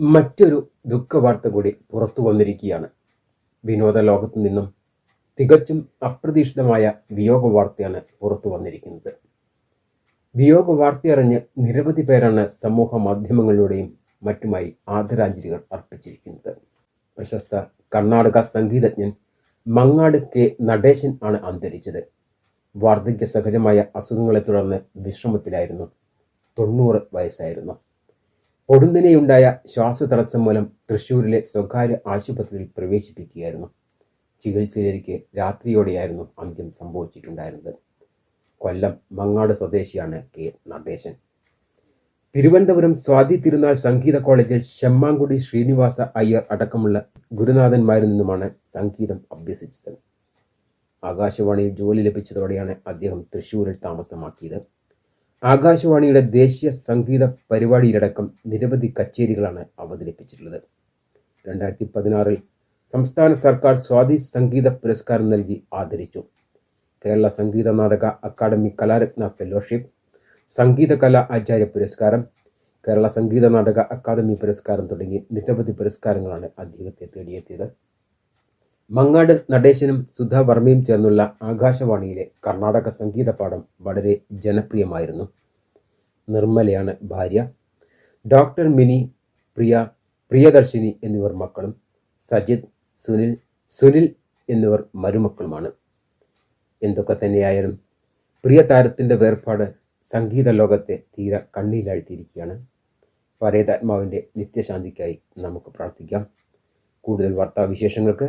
മറ്റൊരു ദുഃഖവാർത്ത കൂടി പുറത്തു വന്നിരിക്കുകയാണ്. വിനോദ ലോകത്തു നിന്നും തികച്ചും അപ്രതീക്ഷിതമായ വിയോഗ വാർത്തയാണ് പുറത്തു വന്നിരിക്കുന്നത്. വിയോഗ വാർത്തയറിഞ്ഞ് നിരവധി പേരാണ് സമൂഹ മാധ്യമങ്ങളിലൂടെയും മറ്റുമായി ആദരാഞ്ജലികൾ അർപ്പിച്ചിരിക്കുന്നത്. പ്രശസ്ത കർണാടക സംഗീതജ്ഞൻ മങ്ങാട് കെ നടേശൻ ആണ് അന്തരിച്ചത്. വാർദ്ധക്യ സഹജമായ അസുഖങ്ങളെ തുടർന്ന് വിശ്രമത്തിലായിരുന്നു. തൊണ്ണൂറ് വയസ്സായിരുന്നു. പൊടുന്നനെയുണ്ടായ ശ്വാസതടസ്സം മൂലം തൃശൂരിലെ സ്വകാര്യ ആശുപത്രിയിൽ പ്രവേശിപ്പിക്കുകയായിരുന്നു. ചികിത്സയിലേക്ക് രാത്രിയോടെയായിരുന്നു അന്ത്യം സംഭവിച്ചിട്ടുണ്ടായിരുന്നത്. കൊല്ലം മങ്ങാട് സ്വദേശിയാണ് കെ നടേശൻ. തിരുവനന്തപുരം സ്വാതി തിരുനാൾ സംഗീത കോളേജിൽ ശമ്മാങ്കുടി ശ്രീനിവാസ അയ്യർ അടക്കമുള്ള ഗുരുനാഥന്മാരിൽ നിന്നുമാണ് സംഗീതം അഭ്യസിച്ചത്. ആകാശവാണിയിൽ ജോലി ലഭിച്ചതോടെയാണ് അദ്ദേഹം തൃശ്ശൂരിൽ താമസമാക്കിയത്. ആകാശവാണിയുടെ ദേശീയ സംഗീത പരിപാടിയിലടക്കം നിരവധി കച്ചേരികളാണ് അവതരിപ്പിച്ചിട്ടുള്ളത്. രണ്ടായിരത്തി പതിനാറിൽ സംസ്ഥാന സർക്കാർ സ്വാതി സംഗീത പുരസ്കാരം നൽകി ആദരിച്ചു. കേരള സംഗീത നാടക അക്കാദമി കലാരത്ന ഫെലോഷിപ്പ് സംഗീത കലാ ആചാര്യ പുരസ്കാരം കേരള സംഗീത നാടക അക്കാദമി പുരസ്കാരം തുടങ്ങി നിരവധി പുരസ്കാരങ്ങളാണ് അദ്ദേഹത്തെ തേടിയെത്തിയത്. മങ്ങാട് നടേശനും സുധാ വർമ്മയും ചേർന്നുള്ള ആകാശവാണിയിലെ കർണാടക സംഗീത പാഠം വളരെ ജനപ്രിയമായിരുന്നു. നിർമ്മലയാണ് ഭാര്യ. ഡോക്ടർ മിനി പ്രിയ പ്രിയദർശിനി എന്നിവർ മക്കളും. സജിത് സുനിൽ സുനിൽ എന്നിവർ മരുമക്കളുമാണ്. എന്തൊക്കെ തന്നെയായാലും പ്രിയ താരത്തിന്റെ വേർപാട് സംഗീത ലോകത്തെ തീരെ കണ്ണീരാഴ്ത്തിയിരിക്കുകയാണ് പരേതാത്മാവിന്റെ നിത്യശാന്തിക്കായി നമുക്ക് പ്രാർത്ഥിക്കാം. കൂടുതൽ വാർത്താവിശേഷങ്ങൾക്ക്